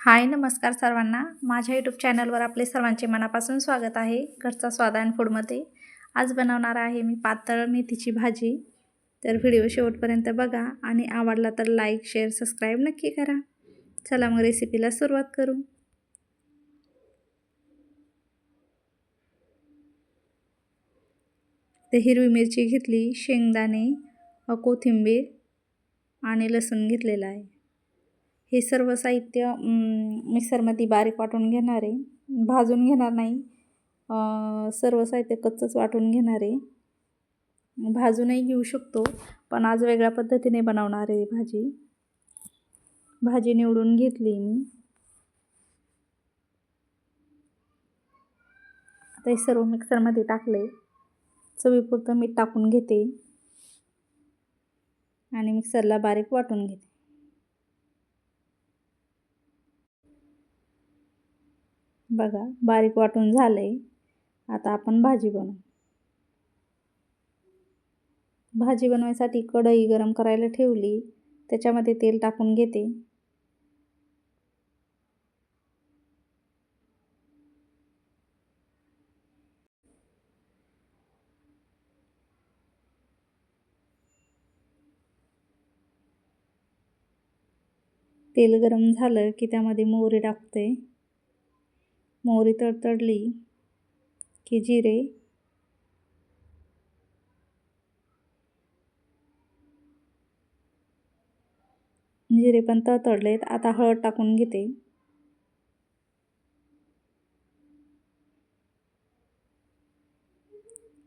हाय नमस्कार सर्वांना. माझ्या यूट्यूब चॅनलवर आपले सर्वांचे मनापासून स्वागत आहे. घरचा स्वाद अँड फूडमध्ये आज बनवणार आहे मी पातळ मेथीची भाजी. तर व्हिडिओ शेवटपर्यंत बघा आणि आवडला तर लाईक शेअर सबस्क्राईब नक्की करा. चला मग रेसिपीला सुरुवात करू. ते हिरवी मिरची घेतली शेंगदाणे कोथिंबीर आणि लसूण घेतलेला आहे. हे सर्व साहित्य मिक्सरमध्ये बारीक वाटून घेणार आहे. भाजून घेणार नाही. सर्व साहित्य कच्चंच वाटून घेणार आहे. भाजूनही घेऊ शकतो पण आज वेगळ्या पद्धतीने बनवणार आहे भाजी. भाजी निवडून घेतली मी. आता हे सर्व मिक्सरमध्ये टाकले. चवीपुरतं मीठ टाकून घेते. आणि मिक्सरला बारीक वाटून घेते. बघा बारीक वाटून झालं आहे आता आपण भाजी बनवू. भाजी बनवायसाठी कढई गरम करायला ठेवली त्याच्यामध्ये तेल टाकून घेते. तेल गरम झालं की त्यामध्ये मोहरी टाकते. मोहरी तडतडली की जिरे जिरे पण तडतडलेत. आता हळद टाकून घेते.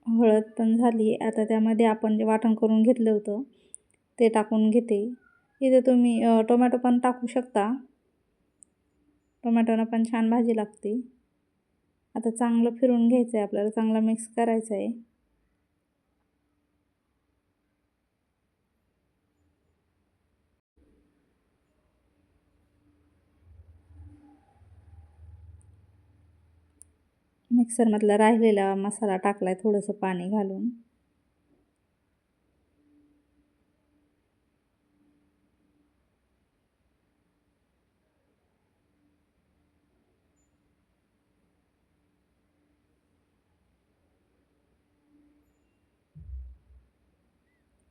हळद पण झाली. आता त्यामध्ये आपण जे वाटण करून घेतलं होतं ते टाकून घेते. इथे तुम्ही टोमॅटो पण टाकू शकता. टोमॅटोनं पण छान भाजी लागते. आता चांगलं फिरून घ्यायचं आहे आपल्याला चांगलं मिक्स करायचं आहे मिक्सरमधला राहिलेला मसाला टाकला आहे थोडंसं पाणी घालून.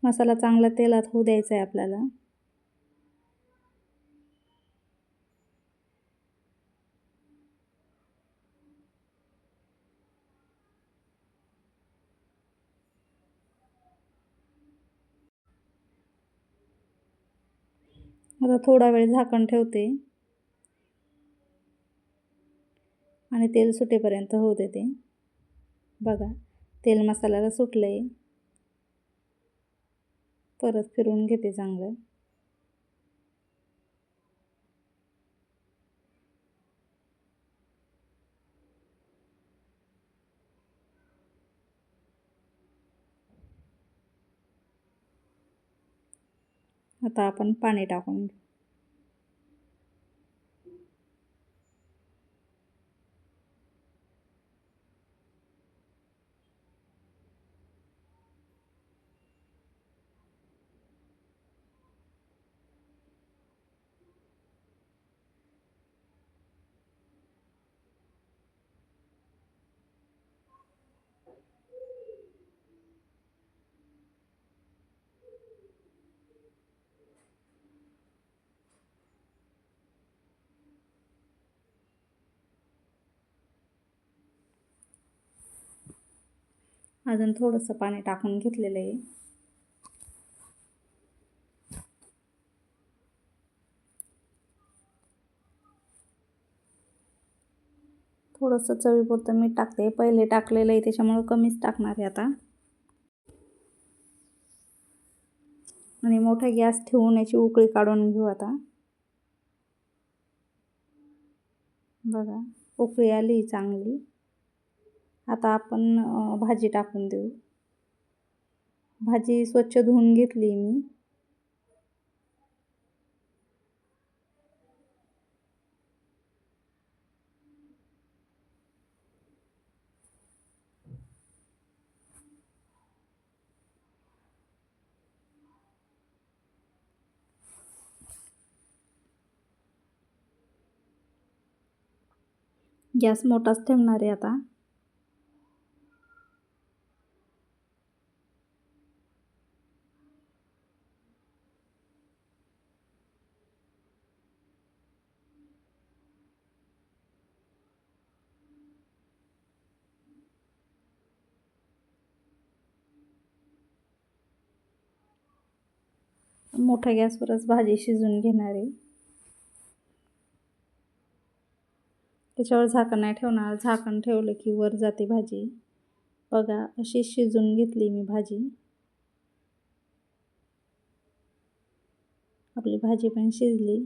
मसाला चांगला तेलात होऊ द्यायचा आहे आपल्याला. आता थोडा वेळ झाकण ठेवते. आणि तेल सुटेपर्यंत होऊ देते. बघा तेल मसाल्याला सुटलं आहे परत फिरून घेते चांगलं. आता आपण पाणी टाकून घेऊ अजून थोडंसं पाणी टाकून घेतलेलं आहे. थोडंसं चवीपुरतं मीठ टाकते. पहिले टाकलेलं आहे त्याच्यामुळं कमीच टाकणार आहे आता. आणि मोठा गॅस ठेवून याची उकळी काढून घेऊ आता. बघा उकळी आली चांगली. आता आपण भाजी टाकून देऊ. भाजी स्वच्छ धुवून घेतली मी. गॅस मोठाच ठेवणार आहे आता. मोठ्या गॅसवरच भाजी शिजून घेणार आहे. त्याच्यावर झाकण नाही ठेवणार. झाकण ठेवलं की वर जाते भाजी. बघा अशी शिजून घेतली मी भाजी. आपली भाजी पण शिजली.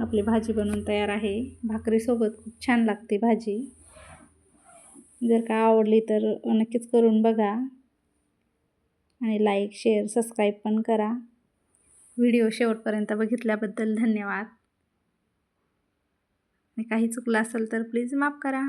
आपली भाजी बनवून तयार आहे. भाकरीसोबत खूप छान लागते भाजी. जर का आवडली तर नक्कीच करून बघा आणि लाईक शेअर सबस्क्राईब पण करा. व्हिडिओ शेवटपर्यंत बघितल्याबद्दल धन्यवाद. काही चुकलं असेल तर प्लीज माफ करा.